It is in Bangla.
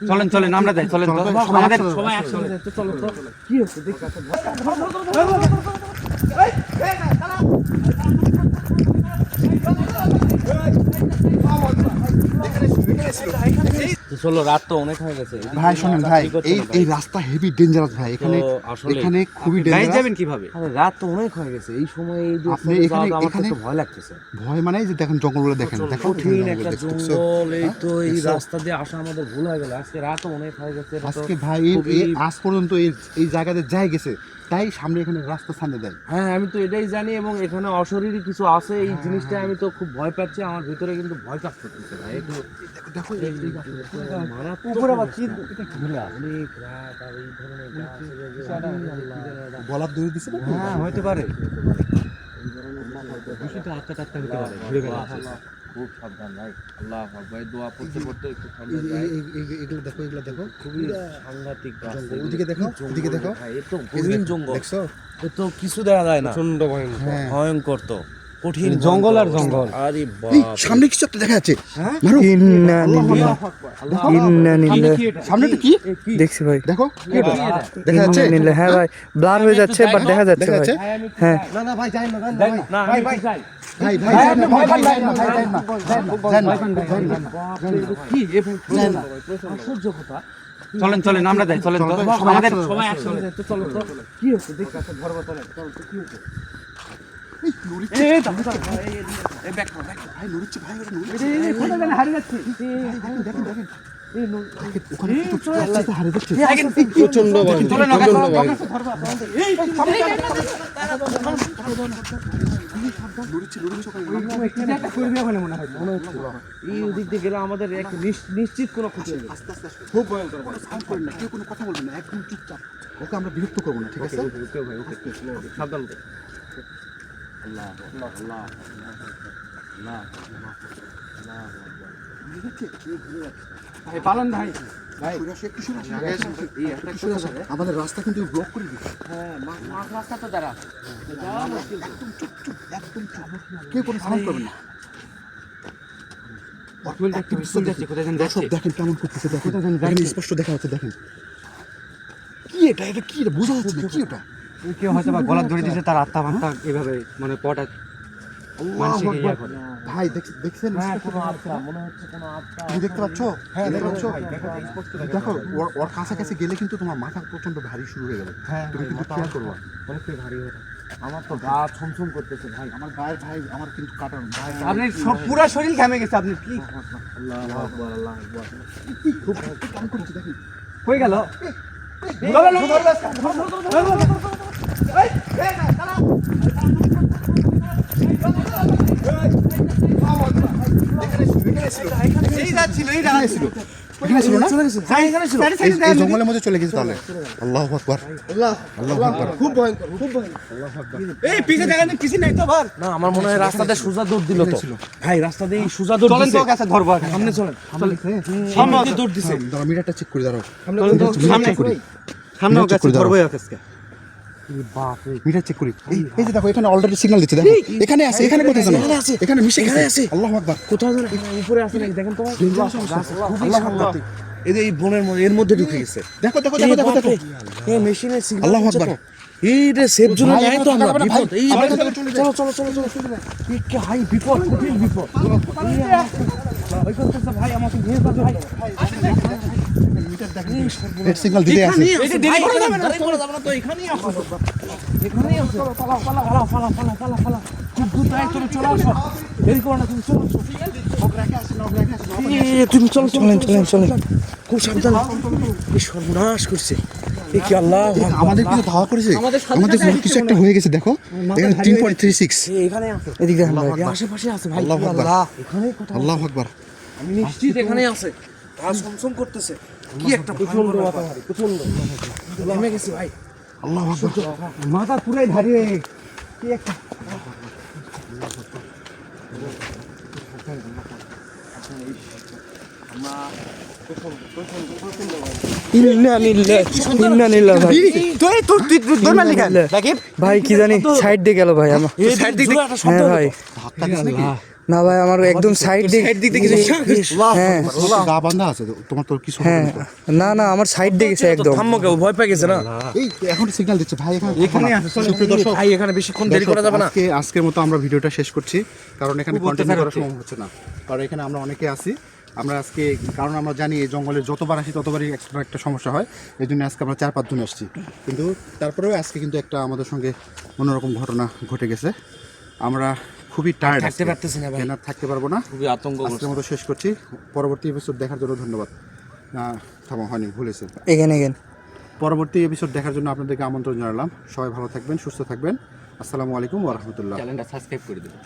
চলেন চলেন আমরা যাই চলেন তো। আমাদের সবাই চলো রাত তো অনেক হয়ে গেছে। ভাই শোনেন ভাই এই এই রাস্তা হেভি ডেঞ্জারাস ভাই। এখানে আসলে- এখানে খুবই ডেঞ্জারাস যাবেন কীভাবে? আরে রাত তো অনেক হয়ে গেছে। এই সময় এই যে আপনি এখানে- যাওয়াটা আমার তো এখানে- ভয় লাগতেছে। ভয় মানে যে দেখেন জঙ্গলগুলো দেখেন। দেখো কঠিন একটা জঙ্গল এই তো এই রাস্তা দিয়ে আসা আমাদের ভুল হয়ে গেল। আজকে রাত অনেক হয়ে গেছে আজকে ভাই এই আজ পর্যন্ত এই এই জায়গাতে যাই গেছে। তাই সামনে এখানে রাস্তা সামনে দেয়। হ্যাঁ আমি তো এটাই জানি এবং এখানে অশরীরী কিছু আছে। এই জিনিসটা আমি তো খুব ভয় পাচ্ছি। আমার ভিতরে কিন্তু ভয় কাজ করতেছে ভাই। একটু দেখো উপরে আবার কি অনেক রাত আর এই ধরনের গাছ, এই যে- আল্লাহ। গলার দড়ি দিছে না হ্যাঁ হতে পারে। খুব সাবধান ভাই। আল্লাহ ভাই দোয়া পড়তে পড়তে একটু ঠান্ডা যায়। এগুলো দেখো এগুলো দেখো খুবই সাংঘাতিক গাছ ওদিকে দেখো, ওদিকে দেখো। ভাই এ তো এই যে গভীর জঙ্গল। দেখছ? এ তো কিছু দেখা যায় না। প্রচণ্ড ভয়ঙ্কর। হ্যাঁ। ভয়ঙ্কর তো। কঠিন জঙ্গল আর জঙ্গল। আরে এই বাপ সামনে কিছু একটা দেখা যাচ্ছে। মারো। ইন্না নিল্লাহ। ইন্না নিল্লাহ সামনে তো কি দেখছি ভাই। দেখো দেখা যাচ্ছে? নিল্লাহ। হ্যাঁ ভাই ব্লার হয়ে যাচ্ছে বাট দেখা যাচ্ছে ভাই। হ্যাঁ না আমি একটু যাই। ভাই ভাই। ভাই ভাই না, না, না, না। কি এ। আশ্চর্য কথা চলেন চলেন আমরা যাই চলেন তো। আমাদের একসাথে সবাই একসঙ্গে যাই। চলো তো কি হচ্ছে দেখ কাছে ধরব চলো তো কি হচ্ছে এই লরির এ দাঁড়া দাঁড়া ভাই, দেখেন দেখেন এই প্রচণ্ড মনে হয় মনে দিয়ে গেলে আমাদের এক নিশ- নিশ্চিত কোনো ক্ষতি হবে আস্তে আস্তে খুব ভয়ঙ্কর না কেউ কোনো কথা বলবেন না একদম চুপচাপ ওকে আমরা বিরক্ত করব না ঠিক আছে সাবধান ভাই সরে আসো, সরে আসো। আমাদের রাস্তা কিন্তু ব্লক করে দিচ্ছে হ্যাঁ রাস্তা তো দাঁড়া। যাওয়া মুশকিল তো। একদম চুপ চুপ একদম চুপ। কেউ কোনো সাউন্ড না। যেন দর্শক যাচ্ছে। দেখেন কেমন করতেছে দেখেন। স্পষ্ট দেখা যাচ্ছে দেখেন। কি এটা? এটা কি? এটা বোঝা যাচ্ছে না কি ওটা কেউ হয়তো বা গলার ধরে দিয়েছে তার আত্মা এভাবে মানে পটা আল্লাহু ইয়ে করে। ভাই দেখছেন? হ্যাঁ তুমি দেখতে পাচ্ছ? হ্যাঁ দেখতে পাচ্ছ? দেখো ওর কাছাকাছি গেলে কিন্তু তোমার মাথা প্রচণ্ড ভারী শুরু হয়ে যাবে। তুমি কিন্তু খেয়াল করবা। অনেকটাই ভারী হয়ে আমার তো গা ছমছম করতেছে ভাই আমার ভাইয়ের ভাই আমার কিন্তু কাটার ভাই আপনি সব পুরো শরীর ঘামে গেছে আপনি কি আল্লাহ আকবার আল্লাহ আকবার খুব কাম করছে দেখেন হয়ে গেল। না? হ্যাঁ এখানে ছিল এই এই জঙ্গলের মধ্যে চলে গেছে তাহলে। আল্লাহু আকবার। খুব এই পিছে দেখেন কিছু নাই তো ভার না আমার মনে হয় রাস্তাতে সোজা দৌড় দিল তো। ভাই রাস্তা দিয়ে এই সোজা দৌড় চলেন তো কাছে ধরবো সামনে চলেন। সামনে দৌড় দিছে। দাঁড়া মিটারটা চেক করে দাঁড়াও সামনে সামনে চেক ধরবো। আজকে মিটার চেক করি। এই যে দেখো এখানে অলরেডি সিগন্যাল দিচ্ছে দেখো। এখানে আছে এখানে কোথায় জানো? এখানে আছে এখানে মিশে এখানে আছে। আল্লাহু আকবার। কোথাও যেন উপরে আছে নাকি? দেখেন তো। আল্লাহু আকবার। এই যে এই বনের মধ্যে এর মধ্যে ঢুকে গেছে। দেখো দেখো দেখো দেখো দেখো। এই মেশিনের সিগন্যাল আল্লাহু আকবার। এই সেফ জোনে ভাই, নাই তো এখানে আমরা। থাকা যাবে না, ভাই। বিপদ। এই আমরা ভাই, এখান থেকে চলে যাই। চলো চলো চলো চলো চলে। যাই এই কি হাই বিপদ কঠিন বিপদ। ভাই আমাকে নিয়ে যাবে ভাই রেড সিগন্যাল দিতে আছে এই যে দেরি করা যাবে না দেরি করা যাবে না তো এখানেই আসো এখানেই আসো পালা পালা পালা পালা পালা পালা পালা খুব দ্রুত আয় তুমি চলে আসো দেরি করো না তুমি চলো আসো এ, তুমি চলো চলেন চলেন চলেন খুব সাবধান সর্বনাশ করছে? এ কি আল্লাহ আমাদের কিছু ধাওয়া করেছে আমাদের কিছু একটা হয়ে গেছে দেখো। এখানে তিন পয়েন্ট থ্রি সিক্স এখানে এদিকে আশেপাশে আছে ভাই আল্লাহ আল্লাহ আকবার। নিশ্চিত এখানেই আছে গা সমসম করতেছে কি একটা প্রচণ্ড প্রচণ্ড নেমে গেছি ভাই আল্লাহ মাথা পুরাই কি একটা ভাই কি জানি সাইড দিয়ে গেল ভাই আমার হ্যাঁ ভাই না ভাই আমার একদম সাইড দিক সাইড দিক থেকে হ্যাঁ। গা বান্ধা আছে তো, তোমার তোর কিছু হ্যাঁ। না না না আমার সাইড দিয়ে গেছে একদম। থাম্মো কেউ ভয় পেয়ে গেছে না? এই এখন সিগন্যাল দিচ্ছে ভাই এখানে এখানে দর্শক ভাই এখানে বেশিক্ষণ দেরি করা যাবে না। আজকে আজকের মতো আমরা ভিডিওটা শেষ করছি কারণ এখানে অত্যাচার করা সম্ভব হচ্ছে না। কারণ এখানে আমরা অনেকে আছি। আমরা আজকে কারণ আমরা জানি এই জঙ্গলে যতবার আসি ততবারই একটা একটা সমস্যা হয়। এই জন্য আজকে আমরা চার পাঁচজন আসছি। কিন্তু তারপরেও আজকে কিন্তু একটা আমাদের সঙ্গে অন্যরকম ঘটনা ঘটে গেছে। আমরা খুবই টায়ার্ড থাকতে পারতেছি না ভাই। থাকতে পারব না? খুবই আতঙ্ক আজকের মতো শেষ করছি। পরবর্তী এপিসোড দেখার জন্য ধন্যবাদ। না থামো হয়নি ভুলেছে এগেন এগেন পরবর্তী এপিসোড দেখার জন্য আপনাদেরকে আমন্ত্রণ জানালাম। সবাই ভালো থাকবেন সুস্থ থাকবেন। আসসালামু আলাইকুম ওরহমতুল্লাহ চ্যানেলটা সাবস্ক্রাইব করে দেবেন।